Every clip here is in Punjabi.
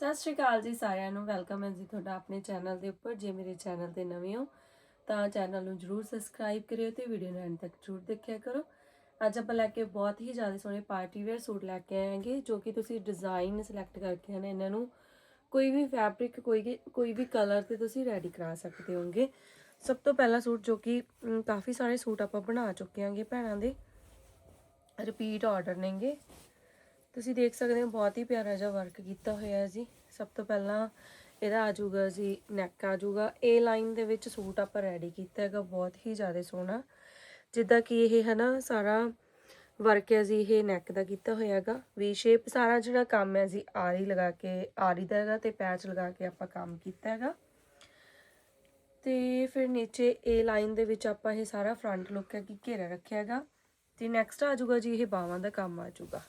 ਸਤਿ ਸ਼੍ਰੀ ਅਕਾਲ ਜੀ ਸਾਰਿਆਂ ਨੂੰ। ਵੈਲਕਮ ਹੈ ਜੀ ਤੁਹਾਡਾ ਆਪਣੇ ਚੈਨਲ ਦੇ ਉੱਪਰ। ਜੇ ਮੇਰੇ ਚੈਨਲ ਤੇ ਨਵੇਂ ਹੋ, ਤਾਂ ਚੈਨਲ ਨੂੰ ਜਰੂਰ ਸਬਸਕ੍ਰਾਈਬ ਕਰਿਓ ਤੇ ਵੀਡੀਓ ਨੂੰ ਐਂਡ ਤੱਕ ਜਰੂਰ ਦੇਖਿਆ ਕਰੋ। ਅੱਜ ਆਪਾਂ ਲੈ ਕੇ ਬਹੁਤ ਹੀ ਜ਼ਿਆਦਾ ਸੋਹਣੇ ਪਾਰਟੀ ਵੇਅਰ ਸੂਟ ਲੈ ਕੇ ਆਏਗੇ, ਜੋ ਕਿ ਤੁਸੀਂ ਡਿਜ਼ਾਈਨ ਸਿਲੈਕਟ ਕਰਕੇ ਹਨ ਇਹਨਾਂ ਨੂੰ ਕੋਈ ਵੀ ਫੈਬਰਿਕ ਕੋਈ ਵੀ- ਕੋਈ ਵੀ ਕਲਰ ਤੇ ਤੁਸੀਂ ਰੈਡੀ ਕਰਾ ਸਕਦੇ ਹੋਗੇ ਸਭ ਤੋਂ ਪਹਿਲਾ ਸੂਟ ਜੋ ਕਿ ਕਾਫੀ ਸਾਰੇ ਸੂਟ ਆਪਾਂ ਬਣਾ ਚੁੱਕੇ ਹਾਂਗੇ ਭੈਣਾਂ ਦੇ। ਰਿਪੀਟ ਆਰਡਰ ਨੇਗੇ। ਤੁਸੀਂ ਦੇਖ ਸਕਦੇ ਹੋ ਬਹੁਤ ਹੀ ਪਿਆਰਾ ਜਿਹਾ ਵਰਕ ਕੀਤਾ ਹੋਇਆ ਹੈ ਜੀ। ਸਭ ਤੋਂ ਪਹਿਲਾਂ ਇਹਦਾ ਆ ਜਾਊਗਾ ਜੀ ਨੈਕ ਆ ਜਾਊਗਾ। ਏ ਲਾਈਨ ਦੇ ਵਿੱਚ ਸੂਟ ਆਪਾਂ ਰੈਡੀ ਕੀਤਾ ਹੈਗਾ, ਬਹੁਤ ਹੀ ਜ਼ਿਆਦਾ ਸੋਹਣਾ। ਜਿੱਦਾਂ ਕਿ ਇਹ ਹੈ ਨਾ ਸਾਰਾ ਵਰਕ ਹੈ ਜੀ, ਇਹ ਨੈਕ ਦਾ ਕੀਤਾ ਹੋਇਆ ਹੈਗਾ। ਵੀ ਸ਼ੇਪ ਸਾਰਾ ਜਿਹੜਾ ਕੰਮ ਹੈ ਜੀ, ਆਰੀ ਲਗਾ ਕੇ, ਆਰੀ ਦਾ ਹੈਗਾ ਤੇ ਪੈਚ ਲਗਾ ਕੇ ਆਪਾਂ ਕੰਮ ਕੀਤਾ ਹੈਗਾ। ਤੇ ਫਿਰ ਨੀਚੇ ਏ ਲਾਈਨ ਦੇ ਵਿੱਚ ਆਪਾਂ ਇਹ ਸਾਰਾ ਫਰੰਟ ਲੁੱਕ ਹੈ ਕਿ ਘੇਰਾ ਰੱਖਿਆ ਹੈਗਾ। ਤੇ ਨੈਕਸਟ ਆ ਜਾਊਗਾ ਜੀ, ਇਹ ਬਾਹਾਂ ਦਾ ਕੰਮ ਆ ਜਾਊਗਾ।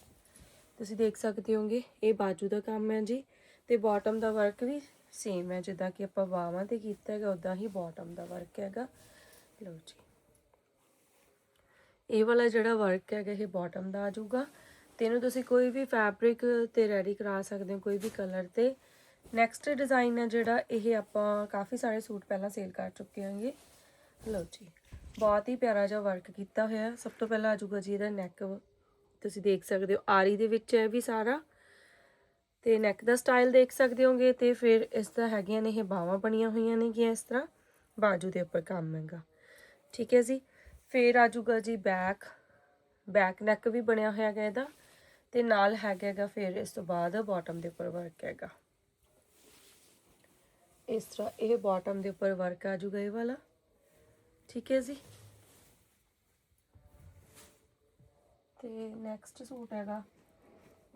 ਤੁਸੀਂ ਦੇਖ ਸਕਦੇ ਹੋਗੇ, ਇਹ ਬਾਜੂ ਦਾ ਕੰਮ ਹੈ ਜੀ ਤੇ ਬਾਟਮ ਦਾ ਵਰਕ ਵੀ ਸੇਮ ਹੈ, ਜਿੱਦਾਂ ਕਿ ਆਪਾਂ ਬਾਹਾਂ ਤੇ ਕੀਤਾ ਹੈਗਾ ਉਦਾਂ ਹੀ ਬਾਟਮ ਦਾ ਵਰਕ ਹੈਗਾ। ਲਓ ਜੀ। ਇਹ ਵਾਲਾ ਜਿਹੜਾ ਵਰਕ ਹੈਗਾ, ਇਹ ਬਾਟਮ ਦਾ ਆ ਜਾਊਗਾ। ਤੇ ਇਹਨੂੰ ਤੁਸੀਂ ਕੋਈ ਵੀ ਫੈਬਰਿਕ ਤੇ ਰੈਡੀ ਕਰਾ ਸਕਦੇ ਹੋ, ਕੋਈ ਵੀ ਕਲਰ ਤੇ। ਨੈਕਸਟ ਡਿਜ਼ਾਈਨ ਹੈ ਜਿਹੜਾ, ਇਹ ਆਪਾਂ ਕਾਫੀ ਸਾਰੇ ਸੂਟ ਪਹਿਲਾਂ ਸੇਲ ਕਰ ਚੁੱਕੇ ਹਾਂਗੇ। ਲਓ ਜੀ। ਬਹੁਤ ਹੀ ਪਿਆਰਾ ਜਿਹਾ ਵਰਕ ਕੀਤਾ ਹੋਇਆ। ਸਭ ਤੋਂ ਪਹਿਲਾਂ ਆ ਜਾਊਗਾ ਜੀ ਇਹਦਾ ਨੈਕ ਤੁਸੀਂ ਦੇਖ ਸਕਦੇ ਹੋ, ਆਰੀ ਦੇ ਵਿੱਚ ਹੈ ਵੀ ਸਾਰਾ। ਤੇ ਨੈਕ ਦਾ ਸਟਾਈਲ ਦੇਖ ਸਕਦੇ ਹੋਗੇ ਤੇ ਫਿਰ ਇਸ ਦਾ ਹੈਗੀਆਂ ਨੇ ਇਹ ਬਾਹਾਂ ਬਣੀਆਂ ਹੋਈਆਂ ਨੇ ਕਿ ਇਸ ਤਰ੍ਹਾਂ, ਬਾਜੂ ਦੇ ਉੱਪਰ ਕੰਮ ਹੈਗਾ। ਠੀਕ ਹੈ ਜੀ, ਫਿਰ ਆ ਜਾਊਗਾ ਜੀ ਬੈਕ ਬੈਕ ਨੈਕ ਵੀ ਬਣਿਆ ਹੋਇਆ ਹੈਗਾ ਇਹਦਾ ਤੇ ਨਾਲ ਹੈਗਾ ਹੈਗਾ ਫਿਰ ਇਸ ਤੋਂ ਬਾਅਦ ਬਾਟਮ ਦੇ ਉੱਪਰ ਵਰਕ ਹੈਗਾ। ਇਸ ਤਰ੍ਹਾਂ ਇਹ ਬਾਟਮ ਦੇ ਉੱਪਰ ਵਰਕ ਆ ਜਾਊਗਾ ਇਹ ਵਾਲਾ। ਠੀਕ ਹੈ ਜੀ। ਤੇ ਨੈਕਸਟ ਸੂਟ ਹੈਗਾ।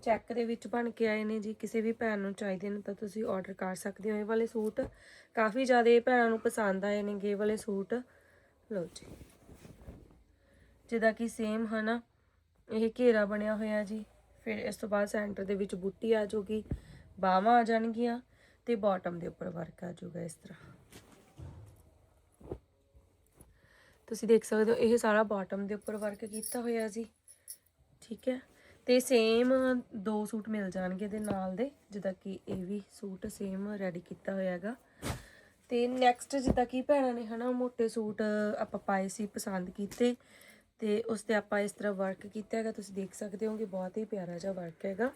ਚੈੱਕ ਦੇ ਵਿੱਚ ਬਣ ਕੇ ਆਏ ਨੇ ਜੀ, ਕਿਸੇ ਵੀ ਭੈਣ ਨੂੰ ਚਾਹੀਦੇ ਨੇ ਤਾਂ ਤੁਸੀਂ ਆਰਡਰ ਕਰ ਸਕਦੇ ਹੋ। ਇਹ ਵਾਲੇ ਸੂਟ ਕਾਫੀ ਜ਼ਿਆਦਾ ਇਹ ਭੈਣਾਂ ਨੂੰ ਪਸੰਦ ਆਏ ਨੇ ਇਹ ਵਾਲੇ ਸੂਟ। ਲਓ ਜੀ। ਜਿਹਦਾ ਕਿ ਸੇਮ ਹਨਾ, ਇਹ ਘੇਰਾ ਬਣਿਆ ਹੋਇਆ ਜੀ। ਫਿਰ ਇਸ ਤੋਂ ਬਾਅਦ ਸੈਂਟਰ ਦੇ ਵਿੱਚ ਬੁੱਟੀ ਆ ਜਾਊਗੀ, ਬਾਹਾਂ ਆ ਜਾਣਗੀਆਂ ਤੇ ਬਾਟਮ ਦੇ ਉੱਪਰ ਵਰਕ ਆ ਜਾਊਗਾ ਇਸ ਤਰ੍ਹਾਂ। ਤੁਸੀਂ ਦੇਖ ਸਕਦੇ ਹੋ, ਇਹ ਸਾਰਾ ਬਾਟਮ ਦੇ ਉੱਪਰ ਵਰਕ ਕੀਤਾ ਹੋਇਆ ਜੀ। ਠੀਕ ਹੈ। ਤੇ ਸੇਮ ਦੋ ਸੂਟ ਮਿਲ ਜਾਣਗੇ ਇਹਦੇ ਨਾਲ ਦੇ, ਜਿੱਦਾਂ ਕਿ ਇਹ ਵੀ ਸੂਟ ਸੇਮ ਰੈਡੀ ਕੀਤਾ ਹੋਇਆ ਹੈਗਾ। ਤੇ ਨੈਕਸਟ ਜਿੱਦਾਂ ਕਿ ਭੈਣਾਂ ਨੇ ਹਨਾ ਮੋٹے ਸੂਟ ਆਪਾਂ ਪਾਏ ਸੀ ਪਸੰਦ ਕੀਤੇ। ਤੇ ਉਸ ਤੇ ਆਪਾਂ ਇਸ ਤਰ੍ਹਾਂ ਵਰਕ ਕੀਤਾ ਹੈਗਾ। ਤੁਸੀਂ ਦੇਖ ਸਕਦੇ ਹੋਗੇ, ਬਹੁਤ ਹੀ ਪਿਆਰਾ ਜਿਹਾ ਵਰਕ ਹੈਗਾ।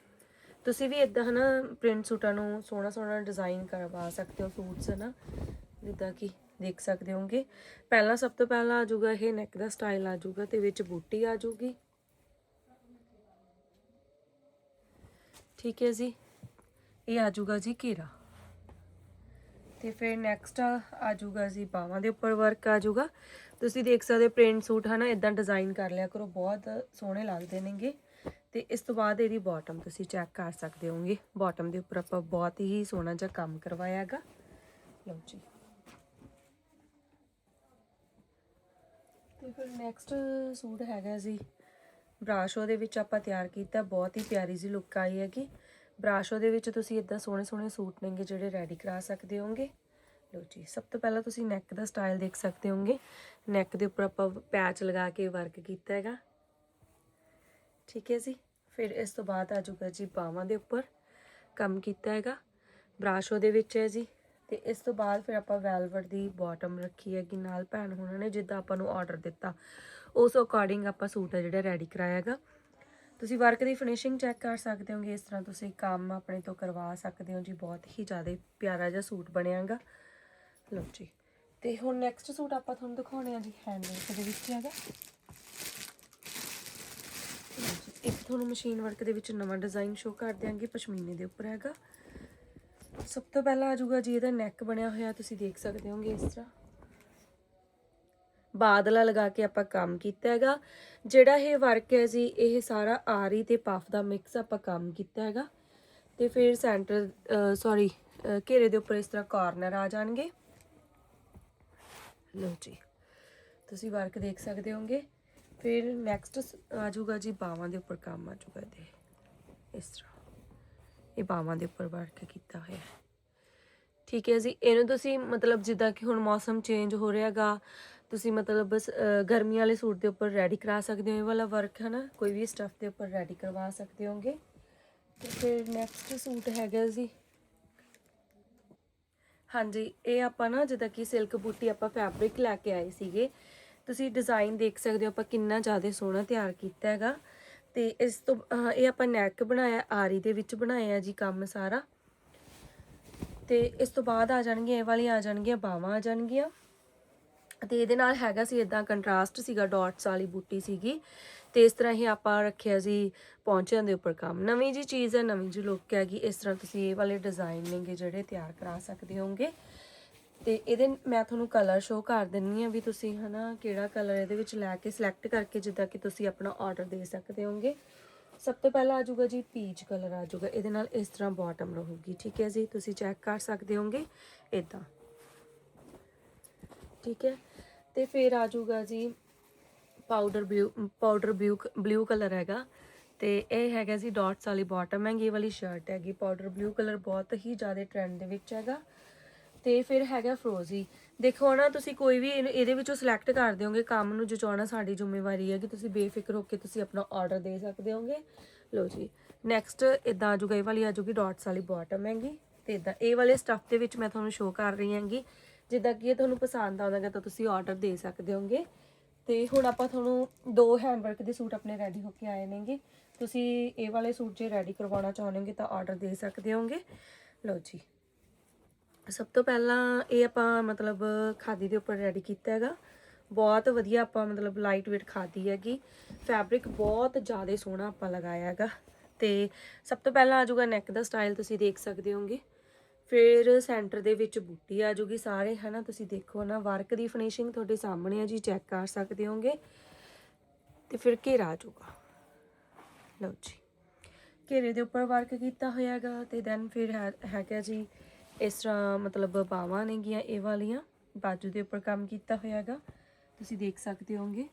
ਤੁਸੀਂ ਵੀ ਇਦਾਂ ਹਨਾ ਪ੍ਰਿੰਟ ਸੂਟਾਂ ਨੂੰ ਸੋਹਣਾ ਸੋਹਣਾ ਡਿਜ਼ਾਈਨ ਕਰਵਾ ਸਕਦੇ ਹੋ ਸੂਟਸ, ਹਨਾ। ਜਿੱਦਾਂ ਕਿ ਦੇਖ ਸਕਦੇ ਹੋਗੇ। ਪਹਿਲਾਂ ਸਭ ਤੋਂ ਪਹਿਲਾਂ ਆ ਜਾਊਗਾ ਇਹ ਨੈਕ ਦਾ ਸਟਾਈਲ ਆ ਜਾਊਗਾ ਤੇ ਵਿੱਚ ਬੂਟੀ ਆ ਜਾਊਗੀ। ਠੀਕ ਹੈ ਜੀ। ਇਹ ਆ ਜਾਊਗਾ ਜੀ ਘੇਰਾ। ਤੇ ਫਿਰ ਨੈਕਸਟ ਆ ਜਾਊਗਾ ਜੀ ਬਾਹਾਂ ਦੇ ਉੱਪਰ ਵਰਕ ਆ ਜਾਊਗਾ। ਤੁਸੀਂ ਦੇਖ ਸਕਦੇ ਹੋ ਪ੍ਰਿੰਟ ਸੂਟ ਹਨਾ ਇਦਾਂ ਡਿਜ਼ਾਈਨ ਕਰ ਲਿਆ ਕਰੋ, ਬਹੁਤ ਸੋਹਣੇ ਲੱਗਦੇ ਨੇਗੇ। ਤੇ ਇਸ ਤੋਂ ਬਾਅਦ ਇਹਦੀ ਬਾਟਮ ਤੁਸੀਂ ਚੈੱਕ ਕਰ ਸਕਦੇ ਹੋਗੇ ਬਾਟਮ ਦੇ ਉੱਪਰ ਆਪਾਂ ਬਹੁਤ ਹੀ ਸੋਹਣਾ ਜਿਹਾ ਕੰਮ ਕਰਵਾਇਆ ਹੈਗਾ। ਲਓ ਜੀ। ਤੇ ਫਿਰ ਨੈਕਸਟ ਸੂਟ ਹੈਗਾ ਜੀ। ਬਰਾਸ਼ੋ ਦੇ ਵਿੱਚ ਆਪਾਂ ਤਿਆਰ ਕੀਤਾ, ਬਹੁਤ ਹੀ ਪਿਆਰੀ ਜੀ ਲੁੱਕ ਆਈ ਹੈਗੀ। ਬਰਾਸ਼ੋ ਦੇ ਵਿੱਚ ਤੁਸੀਂ ਇਦਾਂ ਸੋਹਣੇ ਸੋਹਣੇ ਸੂਟ ਨੇਗੇ ਜਿਹੜੇ ਰੈਡੀ ਕਰਾ ਸਕਦੇ ਹੋਗੇ ਲਓ ਜੀ, ਸਭ ਤੋਂ ਪਹਿਲਾਂ ਤੁਸੀਂ ਨੈਕ ਦਾ ਸਟਾਈਲ ਦੇਖ ਸਕਦੇ ਹੋਗੇ ਨੈਕ ਦੇ ਉੱਪਰ ਆਪਾਂ ਪੈਚ ਲਗਾ ਕੇ ਵਰਕ ਕੀਤਾ ਹੈਗਾ। ਠੀਕ ਹੈ ਜੀ, ਫਿਰ ਇਸ ਤੋਂ ਬਾਅਦ ਆ ਜਾਊਗਾ ਜੀ ਬਾਹਾਂ ਦੇ ਉੱਪਰ ਕੰਮ ਕੀਤਾ ਹੈਗਾ। ਬਰਾਸ਼ੋ ਦੇ ਵਿੱਚ ਹੈ ਜੀ, ਤੇ ਇਸ ਤੋਂ ਬਾਅਦ ਫਿਰ ਆਪਾਂ ਵੈਲਵਟ ਦੀ ਬਾਟਮ ਰੱਖੀ ਹੈਗੀ ਨਾਲ ਭੈਣ ਹੋਣਾ ਨੇ, ਜਿੱਦਾਂ ਆਪਾਂ ਨੂੰ ਆਰਡਰ ਦਿੱਤਾ। ਉਸ ਅਕੋਰਡਿੰਗ ਆਪਾਂ ਸੂਟ ਹੈ ਜਿਹੜਾ ਰੈਡੀ ਕਰਾਇਆ ਹੈਗਾ ਤੁਸੀਂ ਵਰਕ ਦੀ ਫਿਨਿਸ਼ਿੰਗ ਚੈੱਕ ਕਰ ਸਕਦੇ ਹੋਗੇ, ਇਸ ਤਰ੍ਹਾਂ ਤੁਸੀਂ ਕੰਮ ਆਪਣੇ ਤੋਂ ਕਰਵਾ ਸਕਦੇ ਹੋ ਜੀ, ਬਹੁਤ ਹੀ ਜ਼ਿਆਦਾ ਪਿਆਰਾ ਜਿਹਾ ਸੂਟ ਬਣਿਆਗਾ। ਲਓ ਜੀ, ਤੇ ਹੁਣ ਨੈਕਸਟ ਸੂਟ ਆਪਾਂ ਤੁਹਾਨੂੰ ਦਿਖਾਉਣੇ ਆ ਜੀ ਹੈਂਡਮੇਡ ਦੇ ਵਿੱਚ ਹੈਗਾ। ਇੱਕ ਤੁਹਾਨੂੰ ਮਸ਼ੀਨ ਵਰਕ ਦੇ ਵਿੱਚ ਨਵਾਂ ਡਿਜ਼ਾਈਨ ਸ਼ੋ ਕਰ ਦਿਆਂਗੇ, ਪਸ਼ਮੀਨੇ ਦੇ ਉੱਪਰ ਹੈਗਾ। ਸਭ ਤੋਂ ਪਹਿਲਾਂ ਆ ਜਾਊਗਾ ਜੀ, ਇਹਦਾ ਨੈਕ ਬਣਿਆ ਹੋਇਆ, ਤੁਸੀਂ ਦੇਖ ਸਕਦੇ ਹੋਗੇ ਇਸ ਤਰ੍ਹਾਂ। ਬਾਦਲਾ ਲਗਾ ਕੇ ਆਪਾਂ ਕੰਮ ਕੀਤਾ ਹੈਗਾ। ਜਿਹੜਾ ਇਹ ਵਰਕ ਹੈ ਜੀ, ਇਹ ਸਾਰਾ ਆਰੀ ਤੇ ਪਫ ਦਾ ਮਿਕਸ ਆਪਾਂ ਕੰਮ ਕੀਤਾ ਹੈਗਾ। ਤੇ ਫਿਰ ਸੈਂਟਰ ਸੌਰੀ ਘੇਰੇ ਦੇ ਉੱਪਰ ਇਸ ਤਰ੍ਹਾਂ ਕਾਰਨਰ ਆ ਜਾਣਗੇ। ਲਓ ਜੀ, ਤੁਸੀਂ ਵਰਕ ਦੇਖ ਸਕਦੇ ਹੋਗੇ। ਫਿਰ ਨੈਕਸਟ ਆ ਜਾਊਗਾ ਜੀ, ਬਾਵਾਂ ਦੇ ਉੱਪਰ ਕੰਮ ਆ ਜਾਊਗਾ ਇਹਦੇ। ਇਸ ਤਰ੍ਹਾਂ। ਇਹ ਬਾਵਾਂ ਦੇ ਉੱਪਰ ਵਰਕ ਕੀਤਾ ਹੋਇਆ ਹੈ। ਠੀਕ ਹੈ ਜੀ, ਇਹਨੂੰ ਤੁਸੀਂ ਮਤਲਬ ਜਿੱਦਾਂ ਕਿ ਹੁਣ ਮੌਸਮ ਚੇਂਜ ਹੋ ਰਿਹਾਗਾ ਤੁਸੀਂ ਮਤਲਬ ਬਸ ਗਰਮੀ ਵਾਲੇ ਸੂਟ ਦੇ ਉੱਪਰ ਰੈਡੀ ਕਰਾ ਸਕਦੇ ਹੋ, ਇਹ ਵਾਲਾ ਵਰਕ ਹੈ ਨਾ ਕੋਈ ਵੀ ਸਟੱਫ ਦੇ ਉੱਪਰ ਰੈਡੀ ਕਰਵਾ ਸਕਦੇ ਹੋਗੇ। ਤੇ ਫਿਰ ਨੈਕਸਟ ਸੂਟ ਹੈਗਾ ਜੀ। ਹਾਂਜੀ, ਇਹ ਆਪਾਂ ਨਾ, ਜਿੱਦਾਂ ਕਿ ਸਿਲਕ ਬੂਟੀ ਆਪਾਂ ਫੈਬਰਿਕ ਲੈ ਕੇ ਆਏ ਸੀਗੇ। ਤੁਸੀਂ ਡਿਜ਼ਾਈਨ ਦੇਖ ਸਕਦੇ ਹੋ, ਆਪਾਂ ਕਿੰਨਾ ਜ਼ਿਆਦਾ ਸੋਹਣਾ ਤਿਆਰ ਕੀਤਾ ਹੈਗਾ। ਤੇ ਇਸ ਤੋਂ ਇਹ ਆਪਾਂ ਨੈਕ ਬਣਾਇਆ, ਆਰੀ ਦੇ ਵਿੱਚ ਬਣਾਇਆ ਜੀ ਕੰਮ ਸਾਰਾ। ਤੇ ਇਸ ਤੋਂ ਬਾਅਦ ਆ ਜਾਣਗੀਆਂ, ਇਹ ਵਾਲੀ ਆ ਜਾਣਗੀਆਂ, ਬਾਹਾਂ ਆ ਜਾਣਗੀਆਂ। ਤੇ ਇਹਦੇ ਨਾਲ ਹੈਗਾ ਸੀ ਇਦਾਂ ਕੰਟਰਾਸਟ ਸੀਗਾ ਡਾਟਸ ਵਾਲੀ ਬੂਟੀ ਸੀਗੀ। ਤੇ ਇਸ ਤਰ੍ਹਾਂ ਹੀ ਆਪਾਂ ਰੱਖਿਆ ਸੀ ਪੌਂਚਿਆਂ ਦੇ ਉੱਪਰ ਕੰਮ। ਨਵੀਂ ਜੀ ਚੀਜ਼ ਹੈ, ਨਵੀਂ ਜੀ ਲੁੱਕ ਹੈਗੀ। ਇਸ ਤਰ੍ਹਾਂ ਤੁਸੀਂ ਇਹ ਵਾਲੇ ਡਿਜ਼ਾਈਨ ਨੇਗੇ ਜਿਹੜੇ ਤਿਆਰ ਕਰਾ ਸਕਦੇ ਹੋਗੇ ਤੇ ਇਹਦੇ ਮੈਂ ਤੁਹਾਨੂੰ ਕਲਰ ਸ਼ੋ ਕਰ ਦਿੰਨੀ ਆ ਵੀ ਤੁਸੀਂ ਹਨਾ ਕਿਹੜਾ ਕਲਰ ਇਹਦੇ ਵਿੱਚ ਲੈ ਕੇ ਸਿਲੈਕਟ ਕਰਕੇ ਜਿੱਦਾਂ ਕਿ ਤੁਸੀਂ ਆਪਣਾ ਆਰਡਰ ਦੇ ਸਕਦੇ ਹੋਗੇ ਸਭ ਤੋਂ ਪਹਿਲਾਂ ਆ ਜਾਊਗਾ ਜੀ ਪੀਚ ਕਲਰ ਆ ਜਾਊਗਾ। ਇਹਦੇ ਨਾਲ ਇਸ ਤਰ੍ਹਾਂ ਬਾਟਮ ਰਹੂਗੀ। ਠੀਕ ਹੈ ਜੀ, ਤੁਸੀਂ ਚੈੱਕ ਕਰ ਸਕਦੇ ਹੋਗੇ ਇਦਾਂ ਠੀਕ ਹੈ। ਤੇ ਫਿਰ ਆ ਜਾਊਗਾ ਜੀ powder blue powder blue blue colour ਹੈਗਾ ਤੇ ਇਹ ਹੈਗਾ ਜੀ ਡਾਟਸ ਵਾਲੀ ਬਾਟਮ ਹੈਗੀ ਇਹ ਵਾਲੀ ਸ਼ਰਟ ਹੈਗੀ। ਪਾਊਡਰ ਬਲੂ ਕਲਰ ਬਹੁਤ ਹੀ ਜ਼ਿਆਦਾ ਟ੍ਰੈਂਡ ਦੇ ਵਿੱਚ ਹੈਗਾ। ਤੇ ਫਿਰ ਹੈਗਾ ਫਰੋਜ਼ੀ ਦੇਖੋ ਨਾ, ਤੁਸੀਂ ਕੋਈ ਵੀ ਇਹਨੂੰ- ਇਹਦੇ ਵਿੱਚੋਂ ਸਿਲੈਕਟ ਕਰ ਦਿਓਗੇ, ਕੰਮ ਨੂੰ ਜਚਾਉਣਾ ਸਾਡੀ ਜ਼ਿੰਮੇਵਾਰੀ ਹੈ ਕਿ ਤੁਸੀਂ ਬੇਫਿਕਰ ਹੋ ਕੇ ਤੁਸੀਂ ਆਪਣਾ ਆਰਡਰ ਦੇ ਸਕਦੇ ਹੋਗੇ। ਲਓ ਜੀ ਨੈਕਸਟ ਇਦਾਂ ਆ ਜੂਗਾ ਇਹ ਵਾਲੀ ਆ ਜੂਗੀ ਡਾਟਸ ਵਾਲੀ ਬਾਟਮ ਹੈਗੀ ਤੇ ਇਦਾਂ ਇਹ ਵਾਲੇ ਸਟੱਫ ਦੇ ਵਿੱਚ ਮੈਂ ਤੁਹਾਨੂੰ ਸ਼ੋਅ ਕਰ ਰਹੀ ਹਾਂਗੀ। ਜਿੱਦਾਂ ਕਿ ਇਹ ਤੁਹਾਨੂੰ ਪਸੰਦ ਆਉਂਦਾਗਾ ਤਾਂ ਤੁਸੀਂ ਆਰਡਰ ਦੇ ਸਕਦੇ ਹੋਗੇ। ਤੇ ਹੁਣ ਆਪਾਂ ਤੁਹਾਨੂੰ ਦੋ ਹੈਂਡਵਰਕ ਦੇ ਸੂਟ ਆਪਣੇ ਰੈਡੀ ਹੋ ਕੇ ਆਏ ਨੇਗੇ। ਤੁਸੀਂ ਇਹ ਵਾਲੇ ਸੂਟ ਜੇ ਰੈਡੀ ਕਰਵਾਉਣਾ ਚਾਹੁੰਦੇ ਹੋਗੇ ਤਾਂ ਆਰਡਰ ਦੇ ਸਕਦੇ ਹੋਗੇ। ਲਓ ਜੀ। ਸਭ ਤੋਂ ਪਹਿਲਾਂ ਇਹ ਆਪਾਂ ਮਤਲਬ ਖਾਦੀ ਦੇ ਉੱਪਰ ਰੈਡੀ ਕੀਤਾ ਹੈਗਾ। ਬਹੁਤ ਵਧੀਆ ਆਪਾਂ ਮਤਲਬ ਲਾਈਟ weight ਖਾਦੀ ਹੈਗੀ। ਫੈਬਰਿਕ ਬਹੁਤ ਜ਼ਿਆਦਾ ਸੋਹਣਾ ਆਪਾਂ ਲਗਾਇਆ ਹੈਗਾ। ਤੇ ਸਭ ਤੋਂ ਪਹਿਲਾਂ ਆ ਜਾਊਗਾ ਨੈਕ ਦਾ ਸਟਾਈਲ ਤੁਸੀਂ ਦੇਖ ਸਕਦੇ ਹੋਗੇ। ਫਿਰ ਸੈਂਟਰ ਦੇ ਵਿੱਚ ਬੂਟੀ ਆ ਜੂਗੀ ਸਾਰੇ, ਹਨਾ? ਤੁਸੀਂ ਦੇਖੋ ਨਾ, ਵਰਕ ਦੀ ਫਿਨਿਸ਼ਿੰਗ ਤੁਹਾਡੇ ਸਾਹਮਣੇ ਆ ਜੀ, ਚੈੱਕ ਕਰ ਸਕਦੇ ਹੋਗੇ ਤੇ ਫਿਰ ਘੇਰਾ ਆ ਜੂਗਾ ਲਓ ਜੀ। ਘੇਰੇ ਦੇ ਉੱਪਰ ਵਰਕ ਕੀਤਾ ਹੋਇਆ ਹੈਗਾ ਤੇ ਦੈਨ ਫਿਰ ਹੈ- ਹੈਗਾ ਜੀ, ਇਸ ਤਰ੍ਹਾਂ ਮਤਲਬ ਬਾਵਾਂ ਨੇਗੀਆਂ ਇਹ ਵਾਲੀਆਂ। ਬਾਜੂ ਦੇ ਉੱਪਰ ਕੰਮ ਕੀਤਾ ਹੋਇਆ ਹੈਗਾ ਤੁਸੀਂ ਦੇਖ ਸਕਦੇ ਹੋਗੇ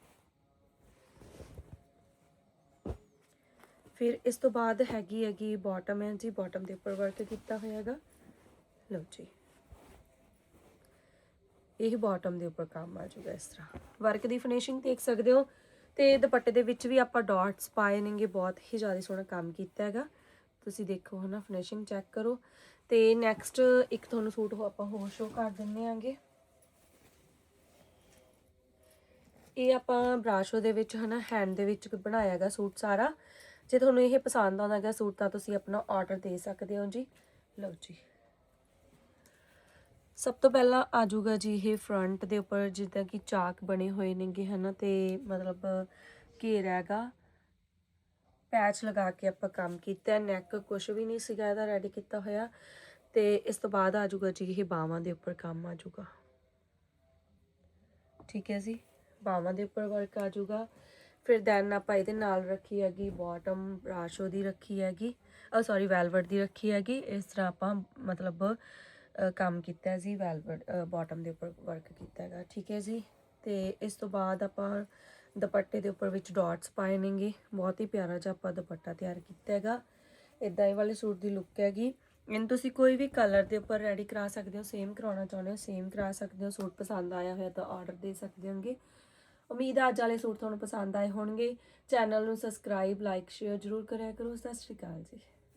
ਫਿਰ ਇਸ ਤੋਂ ਬਾਅਦ ਹੈਗੀ ਹੈਗੀ ਬਾਟਮ ਹੈ ਜੀ ਬਾਟਮ ਦੇ ਉੱਪਰ ਵਰਕ ਕੀਤਾ ਹੋਇਆ ਹੈਗਾ ਲਓ ਜੀ। ਇਹ ਬਾਟਮ ਦੇ ਉੱਪਰ ਕੰਮ ਆ ਜਾਊਗਾ ਇਸ ਤਰ੍ਹਾਂ। ਵਰਕ ਦੀ ਫਿਨਿਸ਼ਿੰਗ ਦੇਖ ਸਕਦੇ ਹੋ। ਤੇ ਦੁਪੱਟੇ ਦੇ ਵਿੱਚ ਵੀ ਆਪਾਂ ਡਾਟਸ ਪਾਏ ਨੇਗੇ। ਬਹੁਤ ਹੀ ਜ਼ਿਆਦਾ ਸੋਹਣਾ ਕੰਮ ਕੀਤਾ ਹੈਗਾ। ਤੁਸੀਂ ਦੇਖੋ ਹਨਾ ਫਿਨਿਸ਼ਿੰਗ ਚੈੱਕ ਕਰੋ। ਤੇ ਨੈਕਸਟ ਇੱਕ ਤੁਹਾਨੂੰ ਸੂਟ ਆਪਾਂ ਹੋਰ ਸ਼ੋ ਕਰ ਦਿੰਨੇ ਆਂਗੇ ਇਹ ਆਪਾਂ ਬਰਾਸ਼ੋ ਦੇ ਵਿੱਚ ਹਨਾ ਹੈਂਡ ਦੇ ਵਿੱਚ ਬਣਾਇਆ ਹੈਗਾ ਸੂਟ ਸਾਰਾ। ਜੇ ਤੁਹਾਨੂੰ ਇਹ ਪਸੰਦ ਆਉਂਦਾ ਹੈਗਾ ਸੂਟ, ਤਾਂ ਤੁਸੀਂ ਆਪਣਾ ਆਰਡਰ ਦੇ ਸਕਦੇ ਹੋ ਜੀ। ਲਓ ਜੀ। ਸਭ ਤੋਂ ਪਹਿਲਾਂ ਆ ਜਾਊਗਾ ਜੀ ਇਹ ਫਰੰਟ ਦੇ ਉੱਪਰ ਜਿੱਦਾਂ ਕਿ ਚਾਕ ਬਣੇ ਹੋਏ ਨੇਗੇ, ਹਨਾ? ਤੇ ਮਤਲਬ ਘੇਰਾ ਹੈਗਾ ਪੈਚ ਲਗਾ ਕੇ ਆਪਾਂ ਕੰਮ ਕੀਤਾ ਨੈਕ ਕੁਝ ਵੀ ਨਹੀਂ ਸੀਗਾ ਇਹਦਾ ਰੈਡੀ ਕੀਤਾ ਹੋਇਆ। ਤੇ ਇਸ ਤੋਂ ਬਾਅਦ ਆ ਜਾਊਗਾ ਜੀ ਇਹ ਬਾਹਾਂ ਦੇ ਉੱਪਰ ਕੰਮ ਆ ਜਾਊਗਾ ਠੀਕ ਹੈ ਜੀ? ਬਾਹਾਂ ਦੇ ਉੱਪਰ ਵਰਕ ਆ ਜਾਊਗਾ ਫਿਰ ਦੈਨ ਆਪਾਂ ਇਹਦੇ ਨਾਲ ਰੱਖੀ ਹੈਗੀ ਬਾਟਮ ਰਾਸ਼ੋ ਦੀ ਰੱਖੀ ਹੈਗੀ ਅ ਸੌਰੀ ਵੈਲਵਟ ਦੀ ਰੱਖੀ ਹੈਗੀ। ਇਸ ਤਰ੍ਹਾਂ ਆਪਾਂ ਮਤਲਬ ਕੰਮ ਕੀਤਾ ਜੀ, ਵੈਲਵਟ ਬਾਟਮ ਦੇ ਉੱਪਰ ਵਰਕ ਕੀਤਾ ਹੈਗਾ, ਠੀਕ ਹੈ ਜੀ? ਤੇ ਇਸ ਤੋਂ ਬਾਅਦ ਆਪਾਂ ਦੁਪੱਟੇ ਦੇ ਉੱਪਰ ਵਿੱਚ ਡਾਟਸ ਪਾਏ ਨੇਗੇ, ਬਹੁਤ ਹੀ ਪਿਆਰਾ ਜਿਹਾ ਆਪਾਂ ਦੁਪੱਟਾ ਤਿਆਰ ਕੀਤਾ ਹੈਗਾ। ਇਦਾਂ ਹੀ ਵਾਲੇ ਸੂਟ ਦੀ ਲੁੱਕ ਹੈਗੀ। ਇਹਨੂੰ ਤੁਸੀਂ ਕੋਈ ਵੀ ਕਲਰ ਦੇ ਉੱਪਰ ਰੈਡੀ ਕਰਾ ਸਕਦੇ ਹੋ ਸੇਮ ਕਰਾਉਣਾ ਚਾਹੁੰਦੇ ਹੋ ਸੇਮ ਕਰਾ ਸਕਦੇ ਹੋ। ਸੂਟ ਪਸੰਦ ਆਇਆ ਹੋਇਆ ਤਾਂ ਆਰਡਰ ਦੇ ਸਕਦੇ ਹੋਗੇ ਉਮੀਦ ਹੈ ਅੱਜ ਵਾਲੇ ਸੂਟ ਤੁਹਾਨੂੰ ਪਸੰਦ ਆਏ ਹੋਣਗੇ। ਚੈਨਲ ਨੂੰ ਸਬਸਕ੍ਰਾਈਬ ਲਾਈਕ ਸ਼ੇਅਰ ਜਰੂਰ ਕਰਿਆ ਕਰੋ। ਸਤਿ ਸ਼੍ਰੀ ਅਕਾਲ ਜੀ।